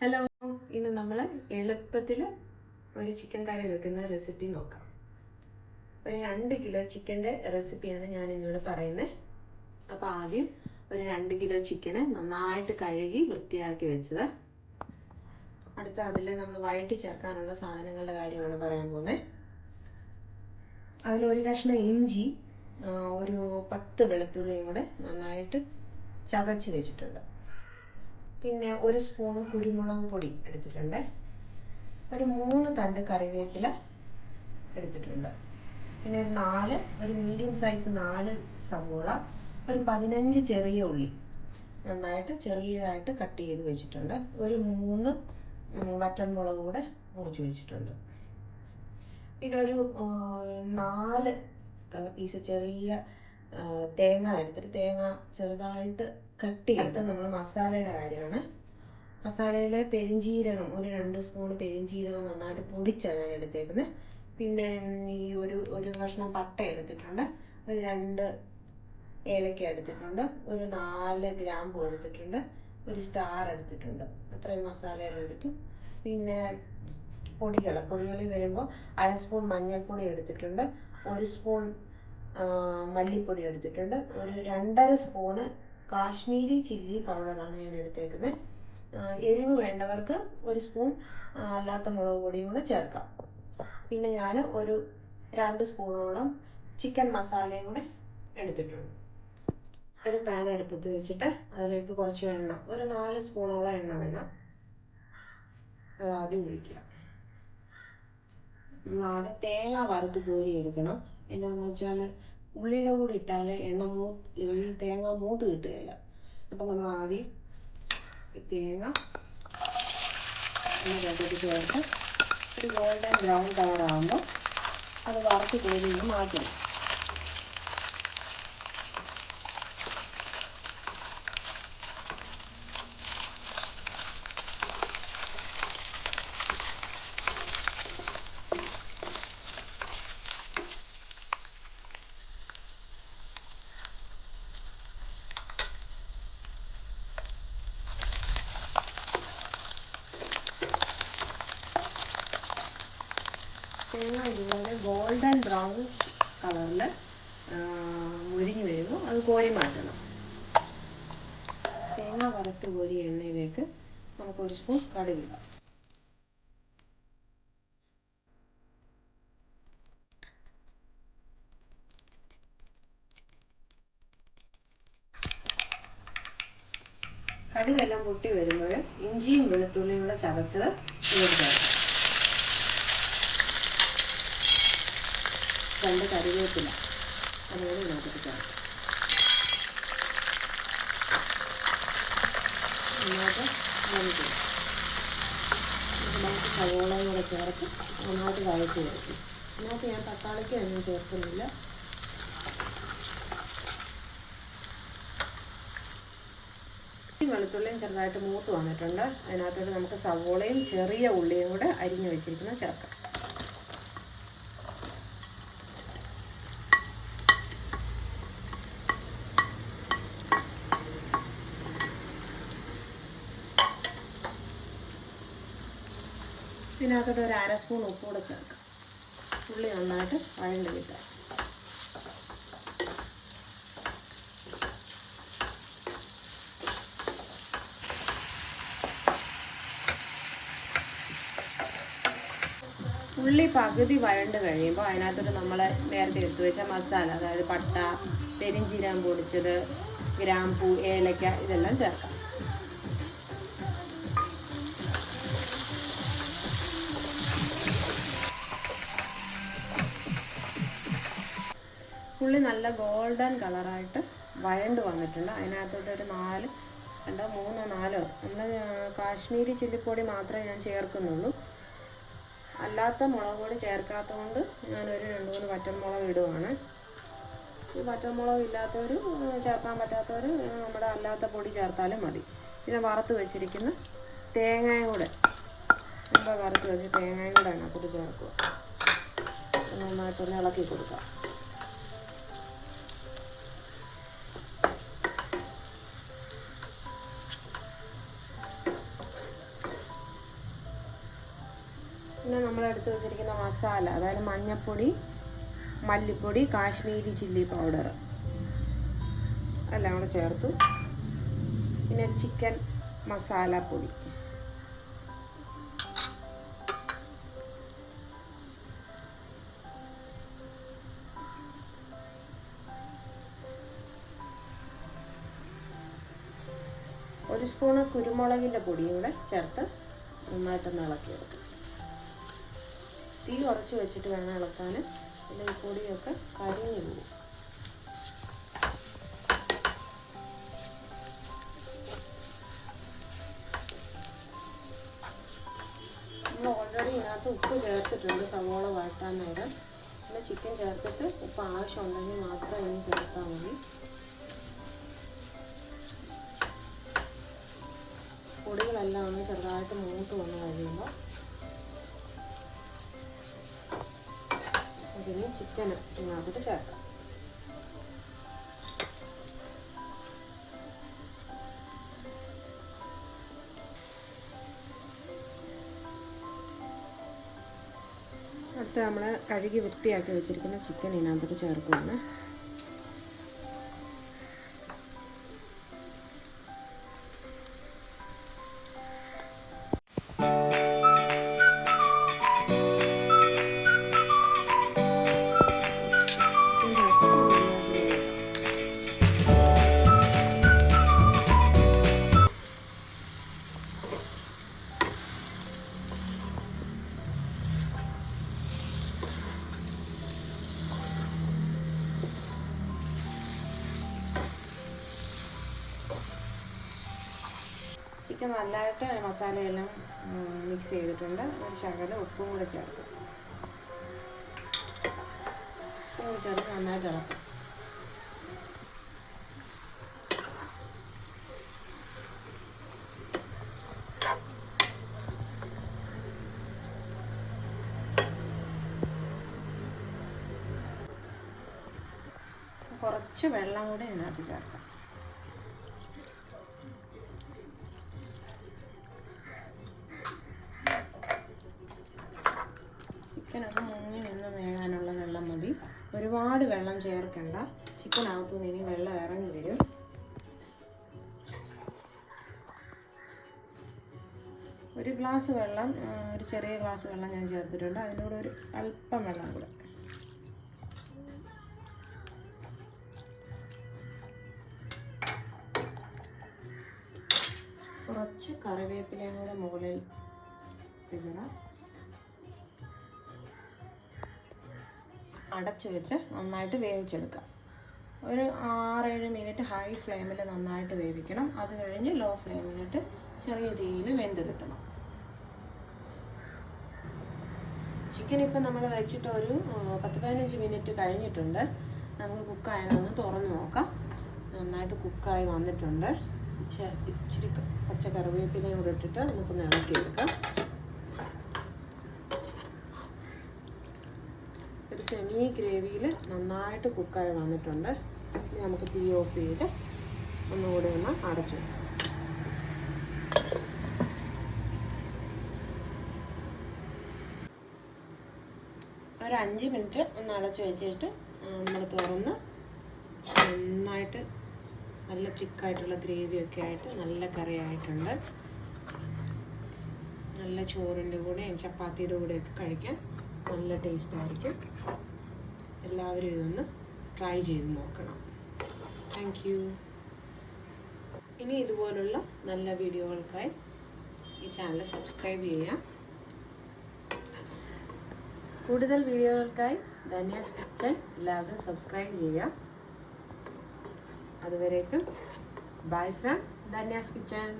Hello ഇന്ന് നമ്മൾ എളുപ്പത്തിൽ ഒരു ചിക്കൻ കറി വെക്കുന്ന റെസിപ്പി നോക്കാം. ഒരു രണ്ട് കിലോ ചിക്കന്റെ റെസിപ്പിയാണ് ഞാൻ ഇന്നിവിടെ പറയുന്നത് അപ്പോൾ ആദ്യം ഒരു രണ്ട് കിലോ ചിക്കന് നന്നായിട്ട് കഴുകി വൃത്തിയാക്കി വെച്ചത്. അടുത്ത അതിൽ നമ്മൾ വഴറ്റി ചേർക്കാനുള്ള സാധനങ്ങളുടെ കാര്യമാണ് പറയാൻ പോകുന്നത് ഒരു കഷ്ണം ഇഞ്ചി ഒരു പത്ത് വെളുത്തുള്ളിയും കൂടെ നന്നായിട്ട് ചതച്ച് വെച്ചിട്ടുണ്ട്. പിന്നെ ഒരു സ്പൂൺ കുരുമുളക് പൊടി എടുത്തിട്ടുണ്ട്. ഒരു മൂന്ന് തണ്ട് കറിവേപ്പില എടുത്തിട്ടുണ്ട്. പിന്നെ ഒരു നാല് ഒരു മീഡിയം സൈസ് നാല് സവോള ഒരു പതിനഞ്ച് ചെറിയ ഉള്ളി നന്നായിട്ട് ചെറിയതായിട്ട് കട്ട് ചെയ്ത് വെച്ചിട്ടുണ്ട്. ഒരു മൂന്ന് വറ്റൻമുളക് കൂടെ മുറിച്ച് വെച്ചിട്ടുണ്ട്. പിന്നെ ഒരു നാല് പീസ് ചെറിയ തേങ്ങ എടുത്തിട്ട് തേങ്ങ ചെറുതായിട്ട് കട്ട് ചെയ്തിട്ട് നമ്മൾ മസാലയുടെ കാര്യമാണ്. മസാലയിൽ പെരിഞ്ചീരകം ഒരു രണ്ട് സ്പൂൺ പെരിഞ്ചീരകം നന്നായിട്ട് പൊടിച്ചാണ് ഞാൻ എടുത്തേക്കുന്നത് പിന്നെ ഈ ഒരു ഒരു കഷ്ണം പട്ട എടുത്തിട്ടുണ്ട്. ഒരു രണ്ട് ഏലക്ക എടുത്തിട്ടുണ്ട്. ഒരു നാല് ഗ്രാമ്പു എടുത്തിട്ടുണ്ട്. ഒരു സ്റ്റാർ എടുത്തിട്ടുണ്ട്. അത്രയും മസാലകൾ എടുത്തു. പിന്നെ പൊടികൾ പൊടികളിൽ വരുമ്പോൾ അര സ്പൂൺ മഞ്ഞൾപ്പൊടി എടുത്തിട്ടുണ്ട്. ഒരു സ്പൂൺ മല്ലിപ്പൊടി എടുത്തിട്ടുണ്ട്. ഒരു രണ്ടര സ്പൂണ് കാശ്മീരി ചില്ലി പൗഡറാണ് ഞാൻ എടുത്തേക്കുന്നത്. എരിവ് വേണ്ടവർക്ക് ഒരു സ്പൂൺ അല്ലാത്ത മുളക് പൊടിയും കൂടെ ചേർക്കാം. പിന്നെ ഞാൻ ഒരു രണ്ട് സ്പൂണോളം ചിക്കൻ മസാലയും കൂടെ എടുത്തിട്ടുണ്ട്. ഒരു പാൻ അടുപ്പത്ത് വെച്ചിട്ട് അതിലേക്ക് കുറച്ച് എണ്ണ ഒരു നാല് സ്പൂണോളം എണ്ണ വേണം. അത് ആദ്യം ഒഴിക്കുക. ആദ്യം തേങ്ങ വറുത്ത് കോരി എടുക്കണം. എന്നാന്ന് വെച്ചാൽ ഉള്ളിയുടെ കൂടെ ഇട്ടാൽ എണ്ണ മൂ തേങ്ങ മൂത്ത് കിട്ടുകയില്ല. അപ്പം നമ്മൾ ആദ്യം തേങ്ങ ഇതിനകത്തോട്ട് ചേർത്ത് ഒരു ഗോൾഡൻ ബ്രൗൺ കളറാകുമ്പോൾ അത് വറുത്ത് കോരി ഒന്ന് മാറ്റണം തേങ്ങ ഇതുപോലെ ബ്രൗൺ കളറിൽ മുരിഞ്ഞ് വരുമ്പോൾ അത് കോരി മാറ്റണം. തേങ്ങ വറുത്ത് കോരിയ എണ്ണയിലേക്ക് നമുക്ക് ഒരു സ്പൂൺ കടുകിടാം കടുകെല്ലാം പൊട്ടി വരുമ്പോൾ ഇഞ്ചിയും വെളുത്തുള്ളിയും കൂടെ ചതച്ചത് ചേർക്കാം. രണ്ട് കറിവേപ്പില. ഇതിനകത്ത് ചേർക്കാം നന്നായിട്ട് ഇതിനകത്ത് സവോളയും കൂടെ ചേർത്ത് നന്നായിട്ട് വഴറ്റി വരയ്ക്കും അതിനകത്ത് ഞാൻ തക്കാളിക്ക് ഒന്നും ചേർക്കുന്നില്ല. വെളുത്തുള്ളിയും ചെറുതായിട്ട് മൂത്ത് വന്നിട്ടുണ്ട്. അതിനകത്തോട്ട് നമുക്ക് സവോളയും ചെറിയ ഉള്ളിയും കൂടെ അരിഞ്ഞു വെച്ചിരിക്കുന്നത് ചേർക്കാം. ഇതിനകത്തോട്ട് ഒരു അര സ്പൂൺ ഉപ്പ് കൂടെ ചേർക്കാം. ഉള്ളി നന്നായിട്ട് വഴണ്ട് കിട്ടാം ഉള്ളി പകുതി വഴണ്ട് കഴിയുമ്പോൾ അതിനകത്തോട്ട് നമ്മൾ നേരത്തെ എടുത്തു വെച്ച മസാല അതായത് പട്ട പെരിഞ്ചീരം പൊടിച്ചത് ഗ്രാമ്പൂ ഏലക്ക ഇതെല്ലാം ചേർക്കാം. ഉള്ളി നല്ല ഗോൾഡൻ കളറായിട്ട് വഴണ്ട് വന്നിട്ടുണ്ട്. അതിനകത്തോട്ട് ഒരു നാല് രണ്ടോ മൂന്നോ നാലോ നമ്മൾ കാശ്മീരി ചില്ലിപ്പൊടി മാത്രമേ ഞാൻ ചേർക്കുന്നുള്ളൂ. അല്ലാത്ത മുളക് പൊടി ചേർക്കാത്തതുകൊണ്ട് ഞാനൊരു രണ്ട് മൂന്ന് പച്ചമുളക് ഇടുവാണ്. ഈ പച്ചമുളക് ഇല്ലാത്തവർ ചേർക്കാൻ പറ്റാത്തവർ നമ്മുടെ അല്ലാത്ത പൊടി ചേർത്താലും മതി. പിന്നെ വറുത്ത് വെച്ചിരിക്കുന്ന തേങ്ങയും കൂടെ. നമ്മൾ വറുത്ത് വെച്ച് തേങ്ങയും കൂടെ അതിനകത്തോട്ട് ചേർക്കുക നന്നായിട്ടൊന്ന് ഇളക്കി കൊടുക്കാം. പിന്നെ നമ്മൾ എടുത്ത് വെച്ചിരിക്കുന്ന മസാല. അതായത് മഞ്ഞൾപ്പൊടി മല്ലിപ്പൊടി കാശ്മീരി ചില്ലി പൗഡർ. എല്ലാം കൂടെ ചേർത്തു. പിന്നെ ചിക്കൻ മസാല പൊടി. ഒരു സ്പൂണ് കുരുമുളകിന്റെ പൊടിയും കൂടെ ചേർത്ത് നന്നായിട്ടൊന്ന് ഇളക്കിയെടുക്കും. തീ കുറച്ച് വെച്ചിട്ട് വേണം ഇളക്കാൻ പിന്നെ ഈ പൊടിയൊക്കെ കരിഞ്ഞു പോകും. ഓൾറെഡി ഇതിനകത്ത് ഉപ്പ് ചേർത്തിട്ടുണ്ട് സവോള വഴട്ടാൻ നേരം പിന്നെ ചിക്കൻ ചേർത്തിട്ട് ഉപ്പ് ആവശ്യമുണ്ടെങ്കിൽ മാത്രം ഇനി ചേർത്താൽ മതി. പൊടികളെല്ലാം ഒന്ന് ചെറുതായിട്ട് മൂത്ത് വന്ന് കഴിയുമ്പോൾ അതിന് ചിക്കൻ ഇതിനകത്തോട്ട് ചേർക്കാം. അടുത്ത് നമ്മൾ കഴുകി വൃത്തിയാക്കി വെച്ചിരിക്കുന്ന ചിക്കൻ ഇതിനകത്തോട്ട് ചേർക്കുകയാണ് ചിക്കൻ നല്ലതായിട്ട് മസാലയെല്ലാം മിക്സ് ചെയ്തിട്ടുണ്ട്. ഒരു ശകലം ഉപ്പും കൂടെ ചേർക്കും. ഉപ്പും കൂടി ചേർത്ത് നന്നായിട്ട് ഇളക്കും കുറച്ച് വെള്ളം കൂടി ഇതിനകത്ത് ചേർക്കാം ചിക്കനൊക്കെ മുങ്ങി നിന്ന് വേകാനുള്ള വെള്ളം മതി ഒരുപാട് വെള്ളം ചേർക്കണ്ട. ചിക്കനകത്തു നിന്ന് വെള്ളം ഇറങ്ങി വരും. ഒരു ഗ്ലാസ് വെള്ളം ഒരു ചെറിയ ഗ്ലാസ് വെള്ളം ഞാൻ ചേർത്തിട്ടുണ്ട്. അതിനോട് ഒരു അല്പം വെള്ളം കൂടെ. കുറച്ച് കറിവേപ്പിലയും കൂടെ മുകളിൽ വിതറാം അടച്ചു വെച്ച് നന്നായിട്ട് വേവിച്ചെടുക്കാം. ഒരു ആറേഴ് മിനിറ്റ് ഹൈ ഫ്ലെയിമിൽ നന്നായിട്ട് വേവിക്കണം. അത് കഴിഞ്ഞ് ലോ ഫ്ലെയിമിലിട്ട് ചെറിയ തീയിൽ വെന്ത് കിട്ടണം. ചിക്കൻ ഇപ്പം നമ്മൾ വെച്ചിട്ട് ഒരു പത്ത് പതിനഞ്ച് മിനിറ്റ് കഴിഞ്ഞിട്ടുണ്ട്. നമുക്ക് കുക്കായതൊന്ന് തുറന്ന് നോക്കാം. നന്നായിട്ട് കുക്കായി വന്നിട്ടുണ്ട്. ഇച്ചി- ഇച്ചിരി പച്ച കറിവേപ്പിലയും കൂടെ ഇട്ടിട്ട് നമുക്കൊന്ന് ഇളക്കിയെടുക്കാം. ഒരു സെമി ഗ്രേവിയിൽ നന്നായിട്ട് കുക്കായി വന്നിട്ടുണ്ട്. ഇനി നമുക്ക് തീ ഓഫ് ചെയ്ത് ഒന്നുകൂടി ഒന്ന് അടച്ചു വെക്കാം. ഒരു അഞ്ച് മിനിറ്റ് ഒന്ന് അടച്ചു വെച്ചിട്ട് നമ്മൾ തുറന്ന് നന്നായിട്ട് നല്ല ചിക്കായിട്ടുള്ള ഗ്രേവിയൊക്കെ ആയിട്ട് നല്ല കറിയായിട്ടുണ്ട്. നല്ല ചോറിന്റെ കൂടെയും ചപ്പാത്തിയുടെ കൂടെയൊക്കെ കഴിക്കാൻ നല്ല ടേസ്റ്റായിരിക്കും എല്ലാവരും ഇതൊന്ന് ട്രൈ ചെയ്ത് നോക്കണം. താങ്ക് യു ഇനി ഇതുപോലുള്ള നല്ല വീഡിയോകൾക്കായി ഈ ചാനൽ സബ്സ്ക്രൈബ് ചെയ്യാം കൂടുതൽ വീഡിയോകൾക്കായി ധന്യാസ് കിച്ചൻ എല്ലാവരും സബ്സ്ക്രൈബ് ചെയ്യാം അതുവരേക്കും ബൈ ഫ്രം ധന്യാസ് കിച്ചൺ